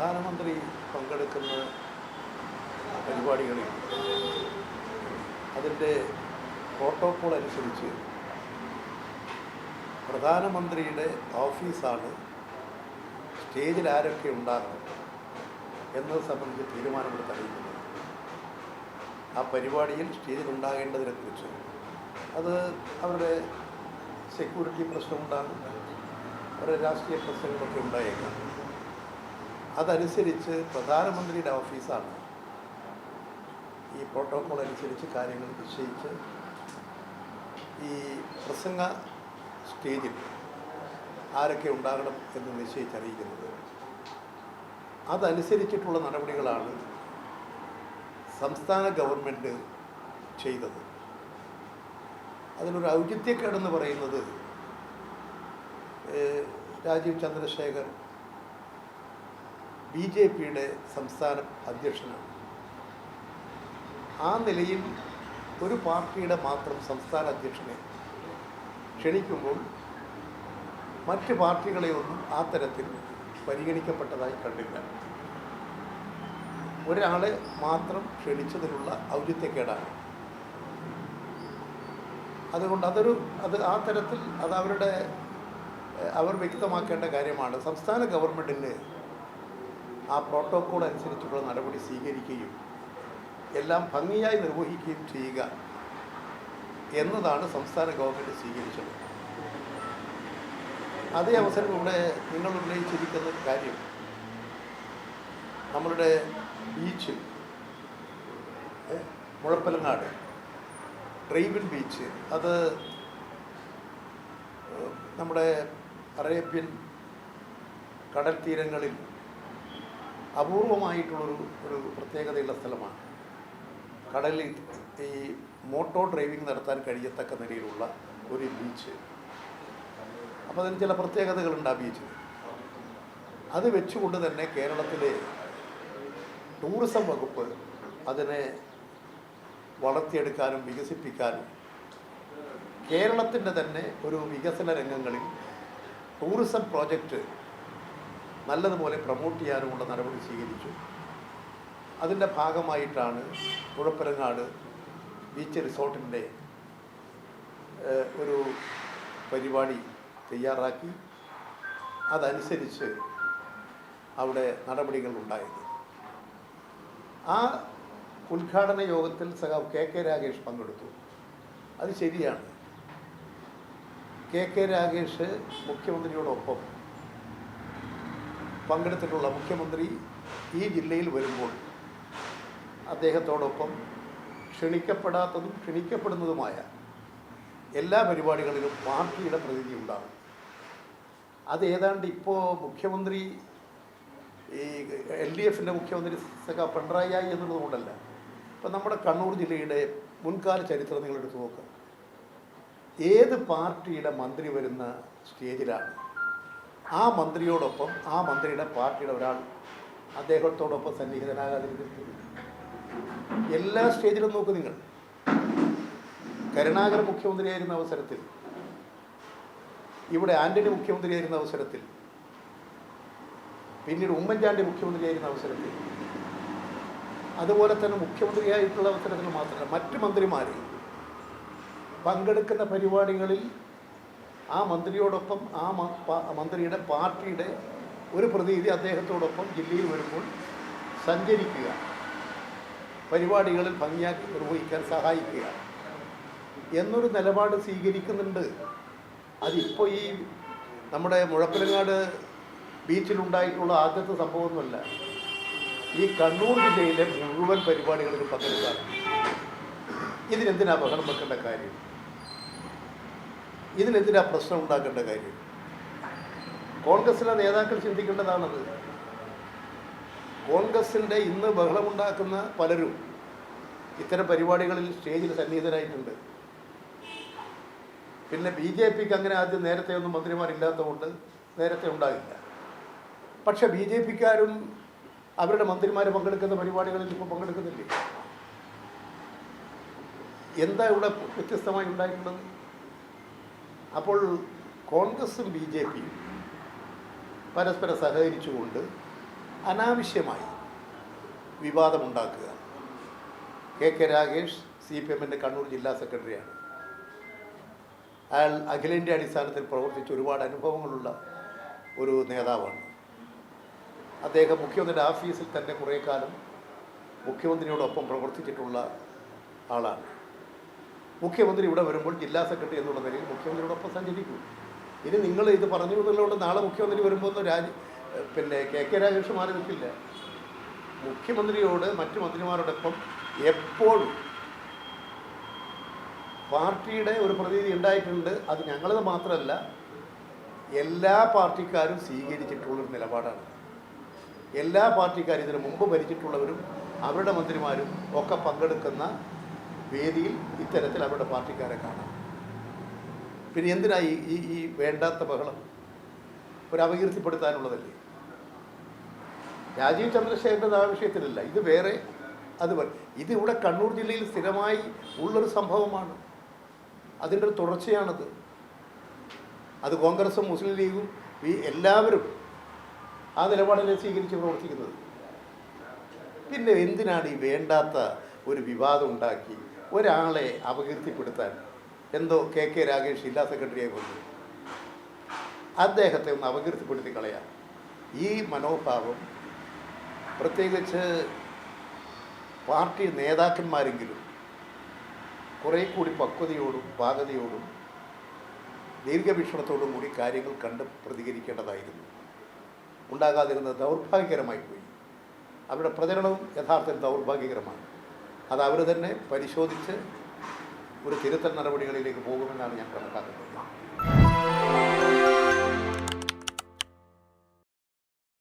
പ്രധാനമന്ത്രി പങ്കെടുക്കുന്ന പരിപാടികളിൽ അതിന്റെ പ്രോട്ടോക്കോൾ അനുസരിച്ച് പ്രധാനമന്ത്രിയുടെ ഓഫീസാണ് സ്റ്റേജിൽ ആരൊക്കെ ഉണ്ടാകുന്നത് എന്നത് സംബന്ധിച്ച് തീരുമാനമെടുത്ത് അറിയിക്കുന്നത്. ആ പരിപാടിയിൽ സ്റ്റേജിൽ ഉണ്ടാകേണ്ടതിനെക്കുറിച്ച് അത് അവരുടെ സെക്യൂരിറ്റി പ്രശ്നമുണ്ടാകും അവരുടെ രാഷ്ട്രീയ പ്രശ്നങ്ങളൊക്കെ ഉണ്ടായേക്കാം. അതനുസരിച്ച് പ്രധാനമന്ത്രിയുടെ ഓഫീസാണ്. ഈ പ്രോട്ടോക്കോൾ അനുസരിച്ച് കാര്യങ്ങൾ നിശ്ചയിച്ച് ഈ പ്രസംഗ സ്റ്റേജിൽ ആരൊക്കെ ഉണ്ടാകണം എന്ന് നിശ്ചയിച്ചറിയിക്കുന്നത്. അതനുസരിച്ചിട്ടുള്ള നടപടികളാണ് സംസ്ഥാന ഗവൺമെന്റ് ചെയ്തത്. അതിനൊരു ഔചിത്യക്കേടെന്ന് പറയുന്നത് രാജീവ് ചന്ദ്രശേഖർ ബി ജെ പിയുടെ സംസ്ഥാന അധ്യക്ഷനാണ്. ആ നിലയിൽ ഒരു പാർട്ടിയുടെ മാത്രം സംസ്ഥാന അധ്യക്ഷനെ ക്ഷണിക്കുമ്പോൾ മറ്റ് പാർട്ടികളെയൊന്നും ആ തരത്തിൽ പരിഗണിക്കപ്പെട്ടതായി കണ്ടില്ല. ഒരാളെ മാത്രം ക്ഷണിച്ചതിനുള്ള ഔചിത്യക്കേടാണ്. അതുകൊണ്ട് അതൊരു അത് ആ തരത്തിൽ അത് അവരുടെ അവർ വ്യക്തമാക്കേണ്ട കാര്യമാണ്. സംസ്ഥാന ഗവൺമെന്റിന് ആ പ്രോട്ടോക്കോൾ അനുസരിച്ചുള്ള നടപടി സ്വീകരിക്കുകയും എല്ലാം ഭംഗിയായി നിർവഹിക്കുകയും ചെയ്യുക എന്നതാണ് സംസ്ഥാന ഗവൺമെന്റ് സ്വീകരിച്ചത്. അതേ അവസരം ഇവിടെ നിങ്ങൾ ഉന്നയിച്ചിരിക്കുന്ന കാര്യം നമ്മളുടെ ബീച്ച് ഏ, മുഴപ്പലങ്ങാട് ഡ്രൈവിൻ ബീച്ച് അത് നമ്മുടെ അറേബ്യൻ കടൽ തീരങ്ങളിൽ അപൂർവമായിട്ടുള്ളൊരു ഒരു പ്രത്യേകതയുള്ള സ്ഥലമാണ്. കടലിൽ ഈ മോട്ടോർ ഡ്രൈവിംഗ് നടത്താൻ കഴിയത്തക്ക നിലയിലുള്ള ഒരു ബീച്ച്. അപ്പോൾ അതിന് ചില പ്രത്യേകതകളുണ്ട് ആ ബീച്ചിന് അത് വെച്ചുകൊണ്ട് തന്നെ കേരളത്തിലെ ടൂറിസം വകുപ്പ് അതിനെ വളർത്തിയെടുക്കാനും വികസിപ്പിക്കാനും കേരളത്തിന്റെ തന്നെ ഒരു വികസന രംഗങ്ങളിൽ ടൂറിസം പ്രോജക്റ്റ് നല്ലതുപോലെ പ്രൊമോട്ട് ചെയ്യാനുമുള്ള നടപടി സ്വീകരിച്ചു. അതിന്റെ ഭാഗമായിട്ടാണ് കുഴപ്പരങ്ങാട് ബീച്ച് റിസോർട്ടിന്റെ ഒരു പരിപാടി തയ്യാറാക്കി. അതനുസരിച്ച് അവിടെ നടപടികൾ ഉണ്ടായത്. ആ ഉദ്ഘാടന യോഗത്തിൽ സഖാവ് കെ കെ രാഗേഷ് പങ്കെടുത്തു. അത് ശരിയാണ്. കെ കെ രാഗേഷ് മുഖ്യമന്ത്രിയോടൊപ്പം പങ്കെടുത്തിട്ടുള്ള മുഖ്യമന്ത്രി ഈ ജില്ലയിൽ വരുമ്പോൾ അദ്ദേഹത്തോടൊപ്പം ക്ഷണിക്കപ്പെടാത്തതും ക്ഷണിക്കപ്പെടുന്നതുമായ എല്ലാ പരിപാടികളിലും പാർട്ടിയുടെ പ്രതിനിധി ഉണ്ടാകും. അത് ഏതാണ്ട് ഇപ്പോൾ മുഖ്യമന്ത്രി ഈ എൽ ഡി എഫിന്റെ മുഖ്യമന്ത്രി സഖ പിണറായി ആയി ഇപ്പം നമ്മുടെ കണ്ണൂർ ജില്ലയുടെ മുൻകാല ചരിത്രം നിങ്ങൾ എടുത്തു നോക്കുക ഏത് പാർട്ടിയുടെ മന്ത്രി വരുന്ന സ്റ്റേജിലാണ്? ആ മന്ത്രിയോടൊപ്പം ആ മന്ത്രിയുടെ പാർട്ടിയുടെ ഒരാൾ അദ്ദേഹത്തോടൊപ്പം സന്നിഹിതനാകാതിരിക്കുന്നത് എല്ലാ സ്റ്റേജിലും നോക്കൂ നിങ്ങൾ. കരുണാകരൻ മുഖ്യമന്ത്രിയായിരുന്ന അവസരത്തിൽ ഇവിടെ ആന്റണി മുഖ്യമന്ത്രിയായിരുന്ന അവസരത്തിൽ പിന്നീട് ഉമ്മൻചാണ്ടി മുഖ്യമന്ത്രിയായിരുന്ന അവസരത്തിൽ അതുപോലെ തന്നെ മുഖ്യമന്ത്രിയായിട്ടുള്ള അവസരത്തിൽ മാത്രമല്ല മറ്റ് മന്ത്രിമാരെ പങ്കെടുക്കുന്ന പരിപാടികളിൽ ആ മന്ത്രിയോടൊപ്പം ആ മന്ത്രിയുടെ പാർട്ടിയുടെ ഒരു പ്രതിനിധി അദ്ദേഹത്തോടൊപ്പം ജില്ലയിൽ വരുമ്പോൾ സഞ്ചരിക്കുക. പരിപാടികളിൽ ഭംഗിയാക്കി നിർവഹിക്കാൻ സഹായിക്കുക. എന്നൊരു നിലപാട് സ്വീകരിക്കുന്നുണ്ട്. അതിപ്പോൾ ഈ നമ്മുടെ മുഴപ്പിലങ്ങാട് ബീച്ചിലുണ്ടായിട്ടുള്ള ആദ്യത്തെ സംഭവമൊന്നുമല്ല. ഈ കണ്ണൂർ ജില്ലയിലെ മുഴുവൻ പരിപാടികളിലും പങ്കെടുക്കാറുണ്ട്. ഇതിനെന്തിനാ ബഹളം വെക്കേണ്ട കാര്യം? ഇതിനെന്തിനാ പ്രശ്നം ഉണ്ടാക്കേണ്ട കാര്യം. കോൺഗ്രസിലെ നേതാക്കൾ ചിന്തിക്കേണ്ടതാണത്. കോൺഗ്രസിന്റെ ഇന്ന് ബഹളമുണ്ടാക്കുന്ന പലരും ഇത്തരം പരിപാടികളിൽ സ്റ്റേജിൽ സന്നിഹിതരായിട്ടുണ്ട്. പിന്നെ ബി ജെ പിക്ക് അങ്ങനെ ആദ്യം നേരത്തെ ഒന്നും മന്ത്രിമാരില്ലാത്തതുകൊണ്ട് നേരത്തെ ഉണ്ടാകില്ല പക്ഷെ ബി ജെ പിക്കാരും അവരുടെ മന്ത്രിമാർ പങ്കെടുക്കുന്ന പരിപാടികളിൽ ഇപ്പോൾ പങ്കെടുക്കുന്നില്ലേ? എന്താ ഇവിടെ വ്യത്യസ്തമായി ഉണ്ടായിട്ടുള്ളത്? അപ്പോൾ കോൺഗ്രസും ബി ജെ പിയും പരസ്പരം സഹകരിച്ചുകൊണ്ട് അനാവശ്യമായി വിവാദമുണ്ടാക്കുക. K K Ragesh C P എമ്മിന്റെ കണ്ണൂർ ജില്ലാ സെക്രട്ടറിയാണ്. അയാൾ അഖിലേന്ത്യാ അടിസ്ഥാനത്തിൽ പ്രവർത്തിച്ച് ഒരുപാട് അനുഭവങ്ങളുള്ള ഒരു നേതാവാണ്. അദ്ദേഹം മുഖ്യമന്ത്രിയുടെ ഓഫീസിൽ തന്നെ കുറേ കാലം മുഖ്യമന്ത്രിയോടൊപ്പം പ്രവർത്തിച്ചിട്ടുള്ള ആളാണ്. മുഖ്യമന്ത്രി ഇവിടെ വരുമ്പോൾ ജില്ലാ സെക്രട്ടറി എന്നുള്ള നിലയിൽ മുഖ്യമന്ത്രിയോടൊപ്പം സഞ്ചരിക്കും. ഇനി നിങ്ങൾ ഇത് പറഞ്ഞു എന്നുള്ളതുകൊണ്ട് നാളെ മുഖ്യമന്ത്രി വരുമ്പോൾ രാജ് പിന്നെ കെ കെ രാജേഷ് മാറി നിൽക്കില്ല. മുഖ്യമന്ത്രിയോട് മറ്റ് മന്ത്രിമാരോടൊപ്പം എപ്പോഴും പാർട്ടിയുടെ ഒരു പ്രതിനിധി ഉണ്ടായിട്ടുണ്ട്. അത് ഞങ്ങളത് മാത്രമല്ല എല്ലാ പാർട്ടിക്കാരും സ്വീകരിച്ചിട്ടുള്ളൊരു നിലപാടാണ്. എല്ലാ പാർട്ടിക്കാരും ഇതിനു മുമ്പ് ഭരിച്ചിട്ടുള്ളവരും അവരുടെ മന്ത്രിമാരും ഒക്കെ പങ്കെടുക്കുന്ന വേദിയിൽ ഇത്തരത്തിൽ അവരുടെ പാർട്ടിക്കാരെ കാണാം. പിന്നെ എന്തിനാ ഈ ഈ വേണ്ടാത്ത ബഹളം? ഒരു അപകീർത്തിപ്പെടുത്താനുള്ളതല്ലേ? രാജീവ് ചന്ദ്രശേഖരന്റെ ആ വിഷയത്തിലല്ല ഇത് വേറെ അത് ഇത് കണ്ണൂർ ജില്ലയിൽ സ്ഥിരമായി ഉള്ളൊരു സംഭവമാണ്. അതിന്റെ ഒരു തുടർച്ചയാണത്. അത് കോൺഗ്രസും മുസ്ലിം ലീഗും ഈ എല്ലാവരും ആ നിലപാടിനെ സ്വീകരിച്ച് പ്രവർത്തിക്കുന്നത്. പിന്നെ എന്തിനാണ് ഈ വേണ്ടാത്ത ഒരു വിവാദം ഉണ്ടാക്കി ഒരാളെ അപകീർത്തിപ്പെടുത്താൻ എന്തോ കെ കെ രാഗേഷ് ജില്ലാ സെക്രട്ടറിയായി കൊണ്ട് അദ്ദേഹത്തെ ഒന്ന് അപകീർത്തിപ്പെടുത്തി കളയാം ഈ മനോഭാവം പ്രത്യേകിച്ച് പാർട്ടി നേതാക്കന്മാരെങ്കിലും കുറേ കൂടി പക്വതയോടും പാകതയോടും ദീർഘവീക്ഷണത്തോടും കൂടി കാര്യങ്ങൾ കണ്ട് പ്രതികരിക്കേണ്ടതായിരുന്നു. ഉണ്ടാകാതിരുന്നത് ദൗർഭാഗ്യകരമായി പോയി. അവരുടെ പ്രചരണവും യഥാർത്ഥത്തിൽ ദൗർഭാഗ്യകരമാണ്. അത് അവർ തന്നെ പരിശോധിച്ച് ഒരു തിരുത്തൽ നടപടികളിലേക്ക് പോകുമെന്നാണ് ഞാൻ കണക്കാക്കുന്നത്.